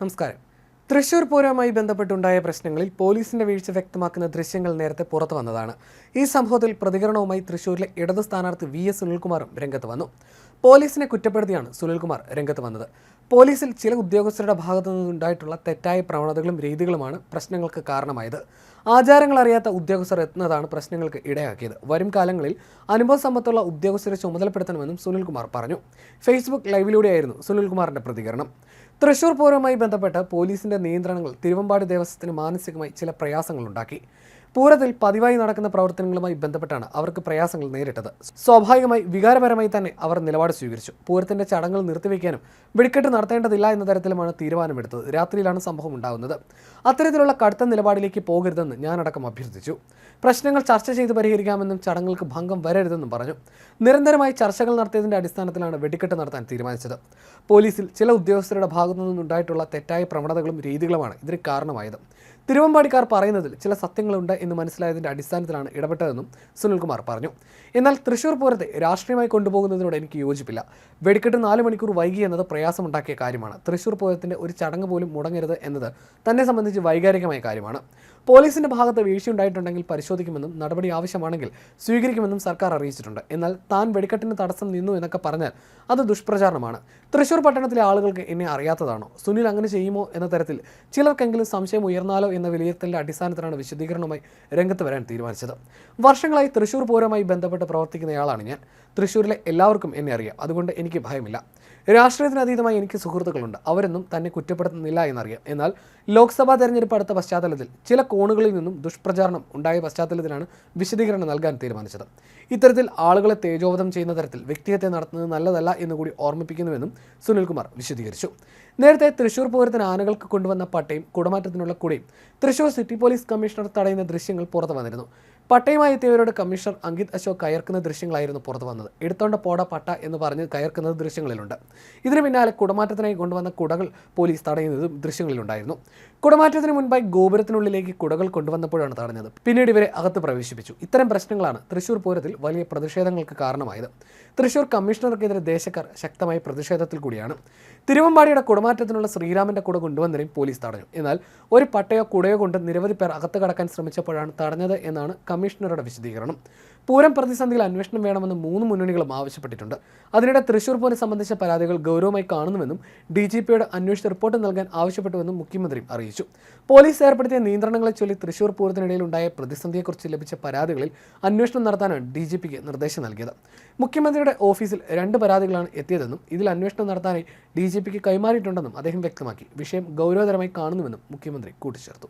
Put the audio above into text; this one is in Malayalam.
നമസ്കാരം. തൃശൂർ പൂരവുമായി ബന്ധപ്പെട്ടുണ്ടായ പ്രശ്നങ്ങളിൽ പോലീസിന്റെ വീഴ്ച വ്യക്തമാക്കുന്ന ദൃശ്യങ്ങൾ നേരത്തെ പുറത്തു വന്നതാണ്. ഈ സംഭവത്തിൽ പ്രതികരണവുമായി തൃശൂരിലെ ഇടത് സ്ഥാനാർത്ഥി വി എസ് സുനിൽകുമാറും രംഗത്ത് വന്നു. പോലീസിനെ കുറ്റപ്പെടുത്തിയാണ് സുനിൽകുമാർ രംഗത്ത് വന്നത്. പോലീസിൽ ചില ഉദ്യോഗസ്ഥരുടെ ഭാഗത്തു നിന്നുണ്ടായിട്ടുള്ള തെറ്റായ പ്രവണതകളും രീതികളുമാണ് പ്രശ്നങ്ങൾക്ക് കാരണമായത്. ആചാരങ്ങൾ അറിയാത്ത ഉദ്യോഗസ്ഥർ എത്തുന്നതാണ് പ്രശ്നങ്ങൾക്ക് ഇടയാക്കിയത്. വരും കാലങ്ങളിൽ അനുഭവ സമ്പത്തുള്ള ഉദ്യോഗസ്ഥരെ ചുമതലപ്പെടുത്തണമെന്നും സുനിൽകുമാർ പറഞ്ഞു. ഫേസ്ബുക്ക് ലൈവിലൂടെയായിരുന്നു സുനിൽകുമാറിന്റെ പ്രതികരണം. തൃശൂർ പൂരവുമായി ബന്ധപ്പെട്ട് പോലീസിന്റെ നിയന്ത്രണങ്ങൾ തിരുവമ്പാടി ദേവസ്വത്തിന് മാനസികമായി ചില പ്രയാസങ്ങളുണ്ടാക്കി. പൂരത്തിൽ പതിവായി നടക്കുന്ന പ്രവർത്തനങ്ങളുമായി ബന്ധപ്പെട്ടാണ് അവർക്ക് പ്രയാസങ്ങൾ നേരിട്ടത്. സ്വാഭാവികമായി വികാരപരമായി തന്നെ അവർ നിലപാട് സ്വീകരിച്ചു. പൂരത്തിന്റെ ചടങ്ങുകൾ നിർത്തിവെക്കാനും വെടിക്കെട്ട് നടത്തേണ്ടതില്ല എന്ന തരത്തിലുമാണ് തീരുമാനമെടുത്തത്. രാത്രിയിലാണ് സംഭവം ഉണ്ടാകുന്നത്. അത്തരത്തിലുള്ള കടുത്ത നിലപാടിലേക്ക് പോകരുതെന്ന് ഞാനടക്കം അഭ്യർത്ഥിച്ചു. പ്രശ്നങ്ങൾ ചർച്ച ചെയ്ത് പരിഹരിക്കാമെന്നും ചടങ്ങുകൾക്ക് ഭംഗം വരരുതെന്നും പറഞ്ഞു. നിരന്തരമായി ചർച്ചകൾ നടത്തിയതിന്റെ അടിസ്ഥാനത്തിലാണ് വെടിക്കെട്ട് നടത്താൻ തീരുമാനിച്ചത്. പോലീസിൽ ചില ഉദ്യോഗസ്ഥരുടെ ഭാഗത്തു നിന്നുണ്ടായിട്ടുള്ള തെറ്റായ പ്രവണതകളും രീതികളുമാണ് ഇതിന് കാരണമായത്. തിരുവമ്പാടിക്കാർ പറയുന്നതിൽ ചില സത്യങ്ങളുണ്ട് എന്ന് മനസ്സിലായതിന്റെ അടിസ്ഥാനത്തിലാണ് ഇടപെട്ടതെന്നും സുനിൽകുമാർ പറഞ്ഞു. എന്നാൽ തൃശൂർ പൂരത്തെ രാഷ്ട്രീയമായി കൊണ്ടുപോകുന്നതിനോട് എനിക്ക് യോജിപ്പില്ല. വെടിക്കെട്ട് നാല് മണിക്കൂർ വൈകി എന്നത് പ്രയാസമുണ്ടാക്കിയ കാര്യമാണ്. തൃശൂർ പൂരത്തിന്റെ ഒരു ചടങ്ങ് പോലും മുടങ്ങരുത് എന്നത് തന്നെ സംബന്ധിച്ച് വൈകാരികമായ കാര്യമാണ്. പോലീസിന്റെ ഭാഗത്ത് വീഴ്ചയുണ്ടായിട്ടുണ്ടെങ്കിൽ പരിശോധിക്കുമെന്നും നടപടി ആവശ്യമാണെങ്കിൽ സ്വീകരിക്കുമെന്നും സർക്കാർ അറിയിച്ചിട്ടുണ്ട്. എന്നാൽ താൻ വെടിക്കെട്ടിന് തടസ്സം നിന്നു എന്നൊക്കെ പറഞ്ഞാൽ അത് ദുഷ്പ്രചാരണമാണ്. തൃശൂർ പട്ടണത്തിലെ ആളുകൾക്ക് എന്നെ അറിയാത്തതാണോ? സുനിൽ അങ്ങനെ ചെയ്യുമോ എന്ന തരത്തിൽ ചിലർക്കെങ്കിലും സംശയം ഉയർന്നാലോ എന്ന വിലയിരുത്തലിന്റെ അടിസ്ഥാനത്തിലാണ് വിശദീകരണവുമായി രംഗത്ത് വരാൻ തീരുമാനിച്ചത്. വർഷങ്ങളായി തൃശ്ശൂർ പൂരവുമായി ബന്ധപ്പെട്ട് പ്രവർത്തിക്കുന്നയാളാണ് ഞാൻ. തൃശ്ശൂരിലെ എല്ലാവർക്കും എന്നെ അറിയാം. അതുകൊണ്ട് എനിക്ക് ഭയമില്ല. രാഷ്ട്രീയത്തിനതീതമായി എനിക്ക് സുഹൃത്തുക്കളുണ്ട്. അവരൊന്നും തന്നെ കുറ്റപ്പെടുത്തുന്നില്ല എന്നറിയാം. എന്നാൽ ലോക്സഭാ തെരഞ്ഞെടുപ്പ് അടുത്ത പശ്ചാത്തലത്തിൽ ചില കോണുകളിൽ നിന്നും ദുഷ്പ്രചാരണം ഉണ്ടായ പശ്ചാത്തലത്തിലാണ് വിശദീകരണം നൽകാൻ തീരുമാനിച്ചത്. ഇത്തരത്തിൽ ആളുകളെ തേജോവധം ചെയ്യുന്ന തരത്തിൽ വ്യക്തിഹത്യ നടത്തുന്നത് നല്ലതല്ല എന്നുകൂടി ഓർമ്മിപ്പിക്കുന്നുവെന്നും സുനിൽകുമാർ വിശദീകരിച്ചു. നേരത്തെ തൃശൂർ പൂരത്തിന് ആനകൾക്ക് കൊണ്ടുവന്ന പട്ടയും കുടമാറ്റത്തിനുള്ള കുടയും തൃശൂർ സിറ്റി പോലീസ് കമ്മീഷണർ തടയുന്ന ദൃശ്യങ്ങൾ പുറത്തു വന്നിരുന്നു. പട്ടയുമായി എത്തിയവരോട് കമ്മീഷണർ അങ്കിത് അശോക് കയർക്കുന്ന ദൃശ്യങ്ങളായിരുന്നു പുറത്തു വന്നത്. എടുത്തോണ്ട പോട പട്ട എന്ന് പറഞ്ഞ് കയർക്കുന്നത് ദൃശ്യങ്ങളിലുണ്ട്. ഇതിനു പിന്നാലെ കുടമാറ്റത്തിനായി കൊണ്ടുവന്ന കുടകൾ പോലീസ് തടയുന്നതും ദൃശ്യങ്ങളിലുണ്ടായിരുന്നു. കുടമാറ്റത്തിന് മുൻപായി ഗോപുരത്തിനുള്ളിലേക്ക് കുടകൾ കൊണ്ടുവന്നപ്പോഴാണ് തടഞ്ഞത്. പിന്നീട് ഇവരെ അകത്ത് പ്രവേശിപ്പിച്ചു. ഇത്തരം പ്രശ്നങ്ങളാണ് തൃശൂർ പൂരത്തിൽ വലിയ പ്രതിഷേധങ്ങൾക്ക് കാരണമായത്. തൃശൂർ കമ്മീഷണർക്കെതിരെ ദേശക്കാർ ശക്തമായ പ്രതിഷേധത്തിൽ കൂടിയാണ്. തിരുവമ്പാടിയുടെ കുടമാറ്റത്തിനുള്ള ശ്രീരാമന്റെ കുട കൊണ്ടുവന്നതിനെയും പോലീസ് തടഞ്ഞു. എന്നാൽ ഒരു പട്ടയോ കുടയോ കൊണ്ട് നിരവധി പേർ അകത്ത് കടക്കാൻ ശ്രമിച്ചപ്പോഴാണ് തടഞ്ഞത് എന്നാണ് കമ്മീഷണറുടെ വിശദീകരണം. പൂരം പ്രതിസന്ധിയിൽ അന്വേഷണം വേണമെന്ന് മൂന്ന് മുന്നണികളും ആവശ്യപ്പെട്ടിട്ടുണ്ട്. അതിനിടെ തൃശൂർ പൂരം സംബന്ധിച്ച പരാതികൾ ഗൗരവമായി കാണുന്നുവെന്നും ഡി ജി പിയുടെ അന്വേഷണ റിപ്പോർട്ട് നൽകാൻ ആവശ്യപ്പെട്ടുവെന്നും മുഖ്യമന്ത്രി അറിയിച്ചു. പോലീസ് ഏർപ്പെടുത്തിയ നിയന്ത്രണങ്ങളെ ചൊല്ലി തൃശൂർ പൂരത്തിനിടയിൽ ഉണ്ടായ പ്രതിസന്ധിയെക്കുറിച്ച് ലഭിച്ച പരാതികളിൽ അന്വേഷണം നടത്താനാണ് ഡി ജി പിക്ക് നിർദ്ദേശം നൽകിയത്. മുഖ്യമന്ത്രിയുടെ ഓഫീസിൽ രണ്ട് പരാതികളാണ് എത്തിയതെന്നും ഇതിൽ അന്വേഷണം നടത്താനായി ഡി ജി പിക്ക് കൈമാറിയിട്ടുണ്ടെന്നും അദ്ദേഹം വ്യക്തമാക്കി. വിഷയം ഗൗരവതരമായി കാണുന്നുവെന്നും മുഖ്യമന്ത്രി കൂട്ടിച്ചേർത്തു.